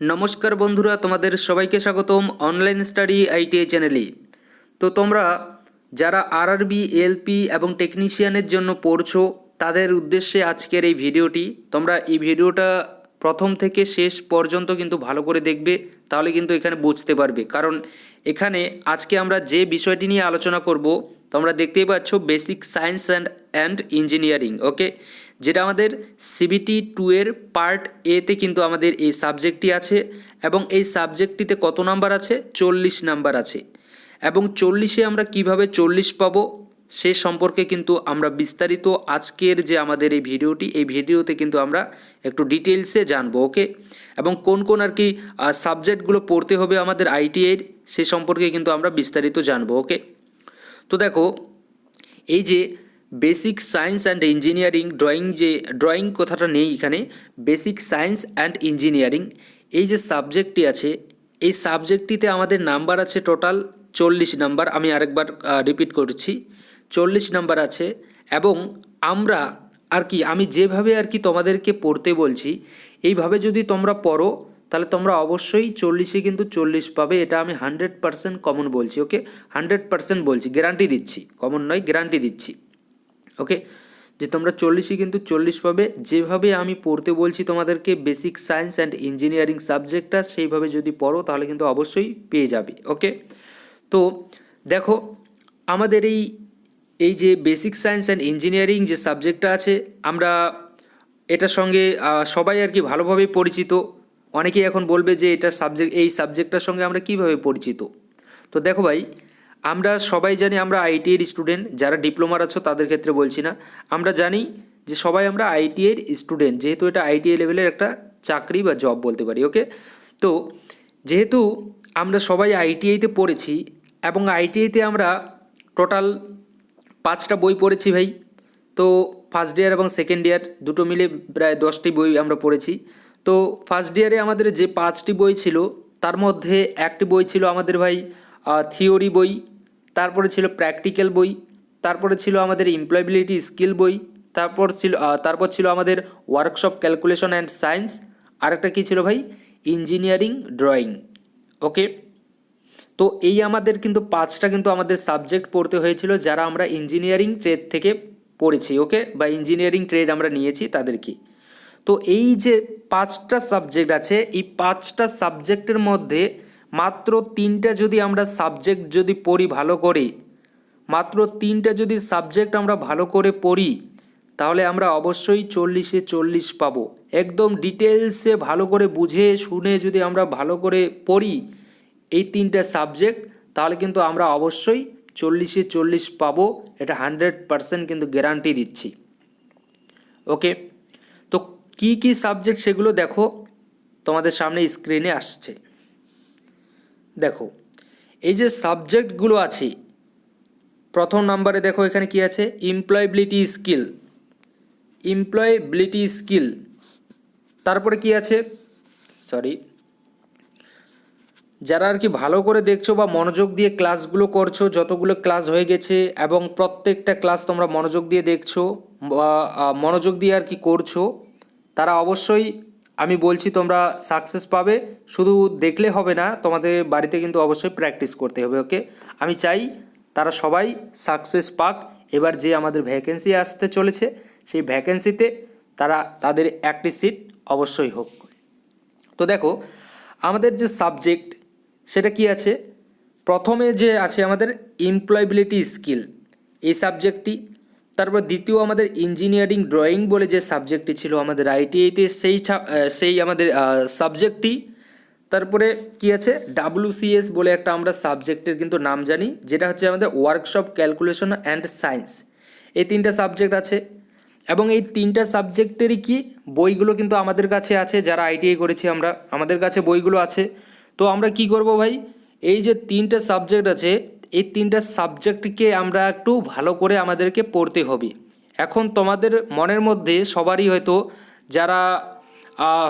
নমস্কার বন্ধুরা, তোমাদের সবাইকে স্বাগতম অনলাইন স্টাডি আইটিআই চ্যানেলে তো তোমরা যারা আরআরবি এলপি এবং টেকনিশিয়ানের জন্য পড়ছো, তাদের উদ্দেশ্যে আজকের এই ভিডিওটি। তোমরা এই ভিডিওটা প্রথম থেকে শেষ পর্যন্ত কিন্তু ভালো করে দেখবে, তাহলে কিন্তু এখানে বুঝতে পারবে। কারণ এখানে আজকে আমরা যে বিষয়টি নিয়ে আলোচনা করব, তোমরা দেখতেই পাচ্ছ basic science and and engineering okay যেটা আমাদের সিবিটি টু এর পার্ট এতে কিন্তু আমাদের এই সাবজেক্টটি আছে এবং এই সাবজেক্টটিতে কত নাম্বার আছে? চল্লিশ নাম্বার আছে। এবং চল্লিশে আমরা কীভাবে চল্লিশ পাবো সে সম্পর্কে কিন্তু আমরা বিস্তারিত আজকের যে আমাদের এই ভিডিওটি, এই ভিডিওতে কিন্তু আমরা একটু ডিটেলসে জানব ওকে এবং কোন কোন আর কি সাবজেক্টগুলো পড়তে হবে আমাদের আইটিআইয়ের সে সম্পর্কে কিন্তু আমরা বিস্তারিত জানব ওকে তো দেখো, এই যে basic science and engineering drawing যে ড্রয়িং কথাটা নেই এখানে বেসিক সায়েন্স অ্যান্ড ইঞ্জিনিয়ারিং এই যে সাবজেক্টটি আছে, এই সাবজেক্টটিতে আমাদের নাম্বার আছে টোটাল চল্লিশ নাম্বার আমি আরেকবার রিপিট করছি। চল্লিশ নাম্বার আছে এবং আমরা আর কি, আমি যেভাবে আর কি তোমাদেরকে পড়তে বলছি, এইভাবে যদি তোমরা পড়ো, তাহলে তোমরা অবশ্যই চল্লিশে কিন্তু চল্লিশ পাবে, এটা আমি হান্ড্রেড পার্সেন্ট কমন বলছি ওকে হান্ড্রেড পার্সেন্ট বলছি গ্যারান্টি দিচ্ছি কমন নয় গ্যারান্টি দিচ্ছি। ওকে যে তোমরা চল্লিশে কিন্তু চল্লিশ পাবে। যেভাবে আমি পড়তে বলছি তোমাদেরকে বেসিক সায়েন্স অ্যান্ড ইঞ্জিনিয়ারিং সাবজেক্টটা সেইভাবে যদি পড়ো, তাহলে কিন্তু অবশ্যই পেয়ে যাবে। ওকে তো দেখো, আমাদের এই এই যে বেসিক সায়েন্স অ্যান্ড ইঞ্জিনিয়ারিং যে সাবজেক্টটা আছে, আমরা এটার সঙ্গে সবাই আর কি ভালোভাবে পরিচিত। অনেকেই এখন বলবে যে এটা সাবজেক্ট এই সাবজেক্টটার সঙ্গে আমরা কীভাবে পরিচিত? তো দেখো ভাই আমরা সবাই জানি আমরা আইটিআইয়ের স্টুডেন্ট, যারা ডিপ্লোমার আছো তাদের ক্ষেত্রে বলছি না। আমরা জানি যে সবাই আমরা আইটিআইয়ের স্টুডেন্ট, যেহেতু এটা আইটিআই লেভেলের একটা চাকরি বা জব বলতে পারি, ওকে? তো যেহেতু আমরা সবাই আইটিআইতে পড়েছি এবং আইটিআইতে আমরা টোটাল পাঁচটা বই পড়েছি ভাই। তো ফার্স্ট ইয়ার এবং সেকেন্ড ইয়ার দুটো মিলে প্রায় দশটি বই আমরা পড়েছি। তো ফার্স্ট ইয়ারে আমাদের যে পাঁচটি বই ছিল, তার মধ্যে একটি বই ছিল আমাদের ভাই থিওরি বই, তারপরে ছিল প্র্যাকটিক্যাল বই, তারপরে ছিল আমাদের এমপ্লয়াবিলিটি স্কিল বই, তারপর ছিল তারপর ছিল আমাদের ওয়ার্কশপ ক্যালকুলেশন অ্যান্ড সায়েন্স আরেকটা কী ছিল ভাই? ইঞ্জিনিয়ারিং ড্রয়িং ওকে তো এই আমাদের কিন্তু পাঁচটা কিন্তু আমাদের সাবজেক্ট পড়তে হয়েছিল, যারা আমরা ইঞ্জিনিয়ারিং ট্রেড থেকে পড়েছি ওকে বা ইঞ্জিনিয়ারিং ট্রেড আমরা নিয়েছি তাদেরকে। তো এই যে পাঁচটা সাবজেক্ট আছে, এই পাঁচটা সাবজেক্টের মধ্যে মাত্র তিনটা যদি আমরা সাবজেক্ট যদি পড়ি ভালো করে, মাত্র তিনটা যদি সাবজেক্ট আমরা ভালো করে পড়ি, তাহলে আমরা অবশ্যই চল্লিশে চল্লিশ পাবো। একদম ডিটেলসে ভালো করে বুঝে শুনে যদি আমরা ভালো করে পড়ি এই তিনটে সাবজেক্ট তাহলে কিন্তু আমরা অবশ্যই চল্লিশে চল্লিশ পাবো। এটা হান্ড্রেড পারসেন্ট কিন্তু গ্যারান্টি দিচ্ছি। ওকে? তো কি কি সাবজেক্ট সেগুলো দেখো তোমাদের সামনে স্ক্রিনে আসছে। দেখো, এই যে সাবজেক্টগুলো আছে, প্রথম নাম্বারে দেখো এখানে কি আছে? এমপ্লয়াবিলিটি স্কিল এমপ্লয়াবিলিটি স্কিল তারপরে কি আছে? সরি যারা আর কি ভালো করে দেখছ বা মনোযোগ দিয়ে ক্লাসগুলো করছ, যতগুলো ক্লাস হয়ে গেছে এবং প্রত্যেকটা ক্লাস তোমরা মনোযোগ দিয়ে দেখছ বা মনোযোগ দিয়ে আর কি করছ, তারা অবশ্যই আমি বলছি তোমরা সাকসেস পাবে, শুধু দেখলে হবে না, তোমাদের বাড়িতে কিন্তু অবশ্যই প্র্যাকটিস করতে হবে ওকে আমি চাই তারা সবাই সাকসেস পাক। এবার যে আমাদের ভ্যাকেন্সি আসতে চলেছে, সেই ভ্যাকেন্সিতে তারা তাদের একটি সিট অবশ্যই হোক। তো দেখো, আমাদের যে সাবজেক্ট সেটা কি আছে? প্রথমে যে আছে আমাদের এমপ্লয়াবিলিটি স্কিল এই সাবজেক্টটি তারপর দ্বিতীয় আমাদের ইঞ্জিনিয়ারিং ড্রয়িং বলে যে সাবজেক্টটি ছিল আমাদের আইটিআইতে সেই সেই আমাদের সাবজেক্টটি তারপরে কি আছে? ডাব্লিউসিএস বলে একটা আমরা সাবজেক্টের কিন্তু নাম জানি, যেটা হচ্ছে আমাদের ওয়ার্কশপ ক্যালকুলেশন অ্যান্ড সায়েন্স এই তিনটা সাবজেক্ট আছে। এবং এই তিনটা সাবজেক্টেরই কি? বইগুলো কিন্তু আমাদের কাছে আছে, যারা আইটিআই করেছি আমরা, আমাদের কাছে বইগুলো আছে। তো আমরা কি করব ভাই? এই যে তিনটা সাবজেক্ট আছে এই তিনটা সাবজেক্টকে আমরা একটু ভালো করে আমাদেরকে পড়তে হবে। এখন তোমাদের মনের মধ্যে সবারই হয়তো যারা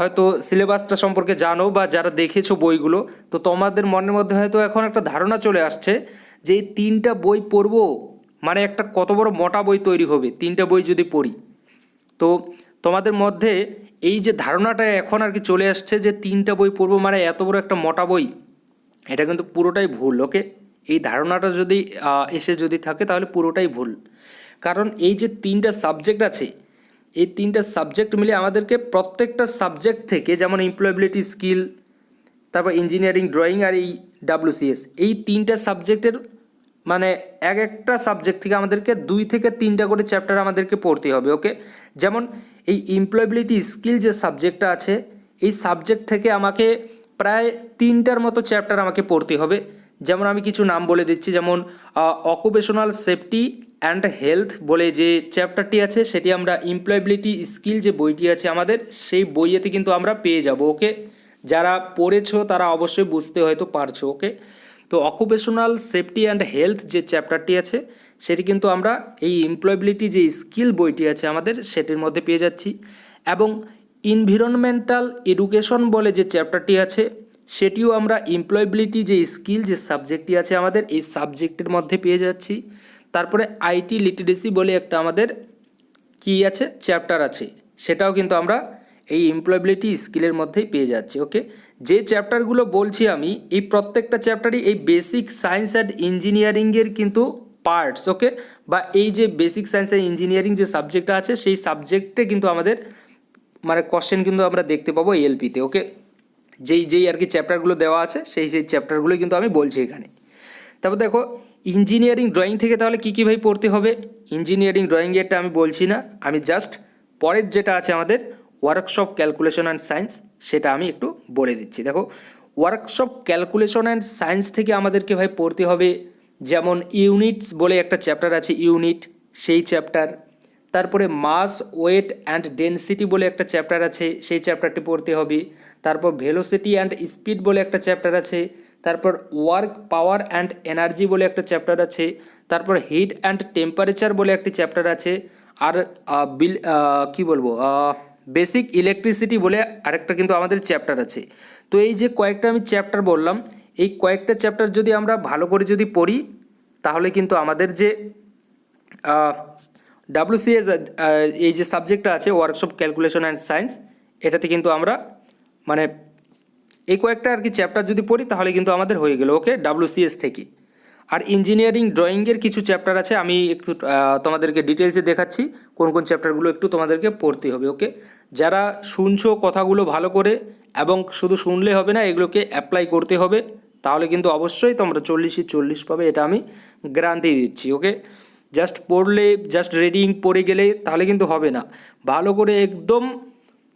হয়তো সিলেবাসটা সম্পর্কে জানো বা যারা দেখেছ বইগুলো, তো তোমাদের মনের মধ্যে হয়তো এখন একটা ধারণা চলে আসছে যে এই তিনটা বই পড়ব মানে একটা কত বড় মোটা বই তৈরি হবে, তিনটা বই যদি পড়ি। তো তোমাদের মধ্যে এই যে ধারণাটা এখন আর কি চলে আসছে যে তিনটা বই পড়ব মানে এত বড় একটা মোটা বই, এটা কিন্তু পুরোটাই ভুল ওকে এই ধারণাটা যদি এসে যদি থাকে তাহলে পুরোটাই ভুল। কারণ এই যে তিনটা সাবজেক্ট আছে, এই তিনটা সাবজেক্ট মিলে আমাদেরকে প্রত্যেকটা সাবজেক্ট থেকে যেমন এমপ্লয়াবিলিটি স্কিল তারপর ইঞ্জিনিয়ারিং ড্রয়িং আর এই ডাব্লিউসিএস এই তিনটা সাবজেক্টের মানে এক একটা সাবজেক্ট থেকে আমাদেরকে দুই থেকে তিনটা করে চ্যাপ্টার আমাদেরকে পড়তে হবে ওকে যেমন এই এমপ্লয়াবিলিটি স্কিল যে সাবজেক্টটা আছে, এই সাবজেক্ট থেকে আমাকে প্রায় তিনটার মতো চ্যাপ্টার আমাকে পড়তে হবে। যেমন আমি কিছু নাম বলে দিচ্ছি, যেমন অকুপেশনাল সেফটি অ্যান্ড হেলথ বলে যে চ্যাপ্টারটি আছে, সেটি আমরা এমপ্লয়াবিলিটি স্কিল যে বইটি আছে আমাদের, সেই বইয়েতে কিন্তু আমরা পেয়ে যাব, ওকে? যারা পড়েছো তারা অবশ্যই বুঝতে হয়তো পারছ, ওকে? তো অকুপেশনাল সেফটি অ্যান্ড হেলথ যে চ্যাপ্টারটি আছে, সেটি কিন্তু আমরা এই এমপ্লয়াবিলিটি যে স্কিল বইটি আছে আমাদের, সেটির মধ্যে পেয়ে যাচ্ছি। এবং ইনভিরনমেন্টাল এডুকেশন বলে যে চ্যাপ্টারটি আছে সেটিও আমরা এমপ্লয়াবিলিটি যে স্কিল যে সাবজেক্টটি আছে আমাদের, এই সাবজেক্টের মধ্যে পেয়ে যাচ্ছি। তারপরে আইটি লিটারেসি বলে একটা আমাদের কি আছে চ্যাপ্টার আছে। সেটাও কিন্তু আমরা এই এমপ্লয়াবিলিটি স্কিলের মধ্যেই পেয়ে যাচ্ছি ওকে যে চ্যাপ্টারগুলো বলছি আমি, এই প্রত্যেকটা চ্যাপ্টারই এই বেসিক সায়েন্স অ্যান্ড ইঞ্জিনিয়ারিংয়ের কিন্তু পার্টস ওকে বা এই যে বেসিক সায়েন্স অ্যান্ড ইঞ্জিনিয়ারিং যে সাবজেক্টটা আছে, সেই সাবজেক্টে কিন্তু আমাদের মানে কোশ্চেন কিন্তু আমরা দেখতে পাবো এলপিতে ওকে যেই যেই আর কি চ্যাপ্টারগুলো দেওয়া আছে, সেই সেই চ্যাপ্টারগুলোই কিন্তু আমি বলছি এখানে। তারপর দেখো ইঞ্জিনিয়ারিং ড্রয়িং থেকে তাহলে কী কী ভাই পড়তে হবে? ইঞ্জিনিয়ারিং ড্রয়িংয়েরটা আমি বলছি না। আমি জাস্ট পরের যেটা আছে আমাদের ওয়ার্কশপ ক্যালকুলেশন অ্যান্ড সায়েন্স সেটা আমি একটু বলে দিচ্ছি। দেখো ওয়ার্কশপ ক্যালকুলেশন অ্যান্ড সায়েন্স থেকে আমাদেরকে ভাই পড়তে হবে যেমন ইউনিটস বলে একটা চ্যাপ্টার আছে ইউনিট সেই চ্যাপ্টার তারপরে মাস ওয়েট অ্যান্ড ডেনসিটি বলে একটা চ্যাপ্টার আছে, সেই চ্যাপ্টারটি পড়তে হবে। তারপর ভেলোসিটি অ্যান্ড স্পিড বলে একটা চ্যাপ্টার আছে, তারপর ওয়ার্ক পাওয়ার অ্যান্ড এনার্জি বলে একটা চ্যাপ্টার আছে, তারপর হিট অ্যান্ড টেম্পারেচার বলে একটি চ্যাপ্টার আছে, আর বিল কি বলব বেসিক ইলেকট্রিসিটি বলে আরেকটা কিন্তু আমাদের চ্যাপ্টার আছে। তো এই যে কয়েকটা আমি চ্যাপ্টার বললাম, এই কয়েকটা চ্যাপ্টার যদি আমরা ভালো করে যদি পড়ি, তাহলে কিন্তু আমাদের যে ডাব্লিউসিএস এই যে সাবজেক্টটা আছে ওয়ার্কশপ ক্যালকুলেশন অ্যান্ড সায়েন্স এটাতে কিন্তু আমরা মানে এই কয়েকটা আর কি চ্যাপ্টার যদি পড়ি, তাহলে কিন্তু আমাদের হয়ে গেল। ওকে ডাব্লিউসিএস থেকে। আর ইঞ্জিনিয়ারিং ড্রয়িংয়ের কিছু চ্যাপ্টার আছে, আমি একটু তোমাদেরকে ডিটেলসে দেখাচ্ছি, কোন কোন চ্যাপ্টারগুলো একটু তোমাদেরকে পড়তে হবে ওকে যারা শুনছো কথাগুলো ভালো করে এবং শুধু শুনলে হবে না, এগুলোকে অ্যাপ্লাই করতে হবে, তাহলে কিন্তু অবশ্যই তোমরা চল্লিশই চল্লিশ পাবে, এটা আমি গ্যারান্টি দিচ্ছি ওকে জাস্ট পড়লে জাস্ট রিডিং পড়ে গেলে তাহলে কিন্তু হবে না। ভালো করে একদম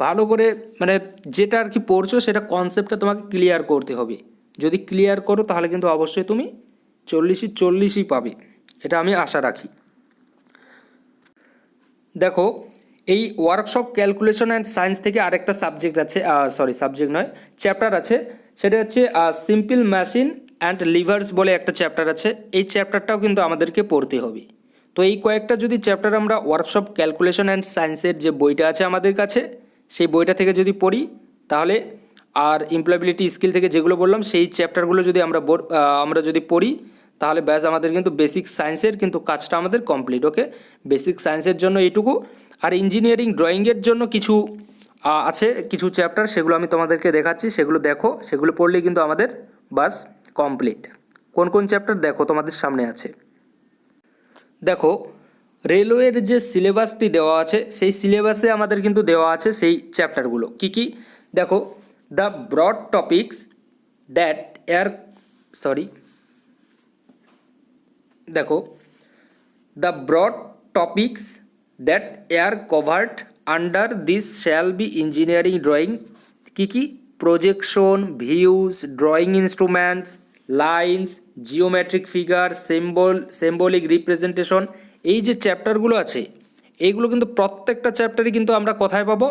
ভালো করে মানে যেটা আর কি পড়ছো সেটা কনসেপ্টটা তোমাকে ক্লিয়ার করতে হবে। যদি ক্লিয়ার করো তাহলে কিন্তু অবশ্যই তুমি চল্লিশই চল্লিশই পাবে। এটা আমি আশা রাখি। দেখো, এই ওয়ার্কশপ ক্যালকুলেশন অ্যান্ড সায়েন্স থেকে আরেকটা সাবজেক্ট আছে সরি সাবজেক্ট নয় চ্যাপ্টার আছে। সেটা হচ্ছে সিম্পল মেশিন অ্যান্ড লিভার্স বলে একটা চ্যাপ্টার আছে। এই চ্যাপ্টারটাও কিন্তু আমাদেরকে পড়তে হবে। তো এই কয়েকটা যদি চ্যাপ্টার আমরা ওয়ার্কশপ ক্যালকুলেশন অ্যান্ড সায়েন্সের যে বইটা আছে আমাদের কাছে সেই বইটা থেকে যদি পড়ি, তাহলে আর এমপ্লয়াবিলিটি স্কিল থেকে যেগুলো বললাম, সেই চ্যাপ্টারগুলো যদি আমরা আমরা যদি পড়ি, তাহলে ব্যাস আমাদের কিন্তু বেসিক সায়েন্সের কিন্তু কাজটা আমাদের কমপ্লিট ওকে বেসিক সায়েন্সের জন্য এইটুকু। আর ইঞ্জিনিয়ারিং ড্রয়িংয়ের জন্য কিছু আছে, কিছু চ্যাপ্টার সেগুলো আমি তোমাদেরকে দেখাচ্ছি, সেগুলো দেখো, সেগুলো পড়লেই কিন্তু আমাদের বাস কমপ্লিট কোন কোন চ্যাপ্টার দেখো, তোমাদের সামনে আছে। দেখো রেলওয়ের যে সিলেবাসটি দেওয়া আছে, সেই সিলেবাসে আমাদের কিন্তু দেওয়া আছে সেই চ্যাপ্টারগুলো। কি কি? দেখো the broad topics that are sorry দেখো the broad topics that are covered under this shall be engineering drawing key key? Projection views drawing instruments lines geometric figure symbol symbolic representation এই যে চ্যাপ্টারগুলো আছে, এইগুলো কিন্তু প্রত্যেকটা চ্যাপ্টারই কিন্তু আমরা কোথায় পাবো।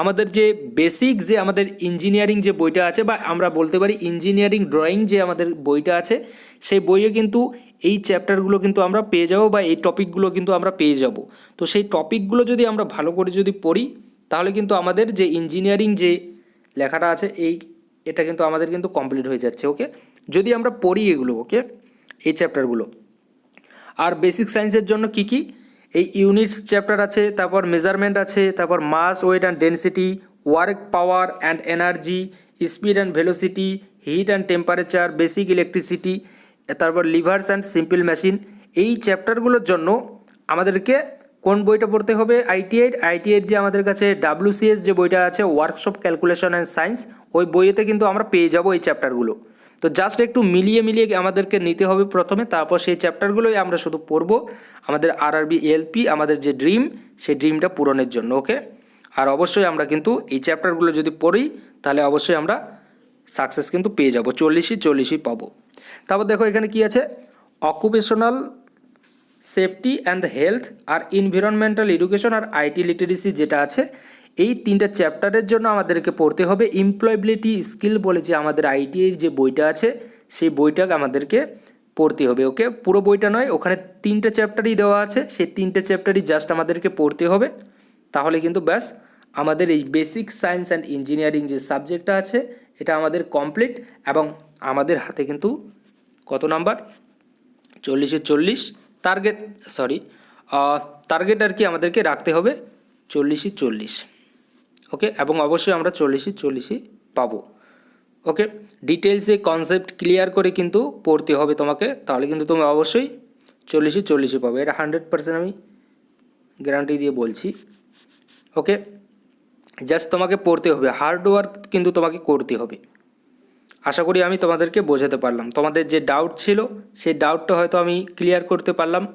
আমাদের যে বেসিক যে আমাদের ইঞ্জিনিয়ারিং যে বইটা আছে বা আমরা বলতে পারি ইঞ্জিনিয়ারিং ড্রয়িং যে আমাদের বইটা আছে, সেই বইয়ে কিন্তু এই চ্যাপ্টারগুলো কিন্তু আমরা পেয়ে যাব বা এই টপিকগুলো কিন্তু আমরা পেয়ে যাব। তো সেই টপিকগুলো যদি আমরা ভালো করে যদি পড়ি, তাহলে কিন্তু আমাদের যে ইঞ্জিনিয়ারিং যে লেখাটা আছে, এই এটা কিন্তু আমাদের কিন্তু কমপ্লিট হয়ে যাচ্ছে ওকে যদি আমরা পড়ি এগুলো ওকে এই চ্যাপ্টারগুলো। আর বেসিক সায়েন্সের জন্য কি কি? এই ইউনিটস চ্যাপ্টার আছে, তারপর মেজারমেন্ট আছে, তারপর mass weight and density work power and energy speed and velocity heat and temperature basic electricity তারপর লিভার্স অ্যান্ড সিম্পল মেশিন এই চ্যাপ্টারগুলোর জন্য আমাদেরকে কোন বইটা পড়তে হবে? আইটিআই আইটিআইয়ের যে আমাদের কাছে ডাব্লিউসিএস যে বইটা আছে ওয়ার্কশপ ক্যালকুলেশন অ্যান্ড সায়েন্স ওই বইয়েতে কিন্তু আমরা পেয়ে যাব এই চ্যাপ্টারগুলো তো জাস্ট একটু মিলিয়ে মিলিয়ে আমাদেরকে নিতে হবে প্রথমে, তারপর সেই চ্যাপ্টারগুলোই আমরা শুধু পড়ব। আমাদের আরআরবি এলপি আমাদের যে ড্রিম সেই ড্রিমটা পূরণের জন্য ওকে আর অবশ্যই আমরা কিন্তু এই চ্যাপ্টারগুলো যদি পড়ি, তাহলে অবশ্যই আমরা সাকসেস কিন্তু পেয়ে যাব, চল্লিশই চল্লিশই পাবো। তারপর দেখো এখানে কি আছে? অকুপেশনাল সেফটি অ্যান্ড হেলথ আর এনভিরনমেন্টাল এডুকেশন আর আইটি লিটারেসি যেটা আছে এই তিনটা চ্যাপ্টারের জন্য আমাদেরকে পড়তে হবে এমপ্লয়াবিলিটি স্কিল বলে যে আমাদের আইটিআইয়ের যে বইটা আছে, সেই বইটা আমাদেরকে পড়তে হবে ওকে পুরো বইটা নয়, ওখানে তিনটে চ্যাপ্টারই দেওয়া আছে, সেই তিনটে চ্যাপ্টারই জাস্ট আমাদেরকে পড়তে হবে। তাহলে কিন্তু ব্যাস, আমাদের এই বেসিক সায়েন্স অ্যান্ড ইঞ্জিনিয়ারিং যে সাবজেক্টটা আছে, এটা আমাদের কমপ্লিট এবং আমাদের হাতে কিন্তু কত নাম্বার চল্লিশে। চল্লিশ টার্গেট সরি টার্গেট আর কি আমাদেরকে রাখতে হবে চল্লিশে চল্লিশ। ওকে? এবং অবশ্যই আমরা চল্লিশই চল্লিশই পাবো। ওকে? ডিটেলসে কনসেপ্ট ক্লিয়ার করে কিন্তু পড়তে হবে তোমাকে। তাহলে কিন্তু তুমি অবশ্যই চল্লিশই চল্লিশই পাবে। এটা হান্ড্রেড পার্সেন্ট আমি গ্যারান্টি দিয়ে বলছি। ওকে? জাস্ট তোমাকে পড়তে হবে। হার্ড ওয়ার্ক কিন্তু তোমাকে করতে হবে। আশা করি আমি তোমাদেরকে বোঝাতে পারলাম। তোমাদের যে ডাউট ছিল, সেই ডাউটটা হয়তো আমি ক্লিয়ার করতে পারলাম।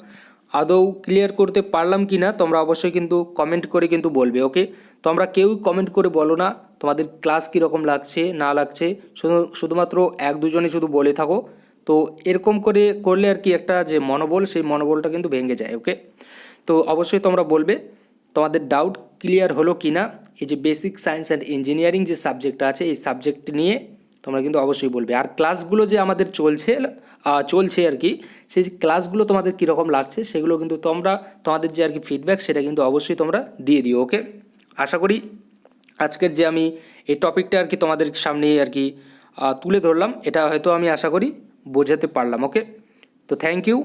আদৌ ক্লিয়ার করতে পারলাম কি না তোমরা অবশ্যই কিন্তু কমেন্ট করে কিন্তু বলবে, ওকে? তোমরা কেউ কমেন্ট করে বলো না তোমাদের ক্লাস কীরকম লাগছে, না লাগছে। শুধু, শুধুমাত্র এক দুজনে শুধু বলে থাকো। তো এরকম করে করলে আর কি একটা যে মনোবল, সেই মনোবলটা কিন্তু ভেঙে যায় ওকে তো অবশ্যই তোমরা বলবে, তোমাদের ডাউট ক্লিয়ার হলো কি না এই যে বেসিক সায়েন্স অ্যান্ড ইঞ্জিনিয়ারিং যে সাবজেক্টটা আছে, এই সাবজেক্ট নিয়ে তোমরা কিন্তু অবশ্যই বলবে। আর ক্লাসগুলো যে আমাদের চলছে চলছে আর কি, সেই ক্লাসগুলো তোমাদের কীরকম লাগছে, সেগুলো কিন্তু তোমরা, তোমাদের যে আর কি ফিডব্যাক সেটা কিন্তু অবশ্যই তোমরা দিয়ে দিও ওকে আশা করি আজকের যে আমি এই টপিকটা আর কি তোমাদের সামনে আর কি তুলে ধরলাম, এটা হয়তো আমি আশা করি বোঝাতে পারলাম ওকে তো থ্যাংক ইউ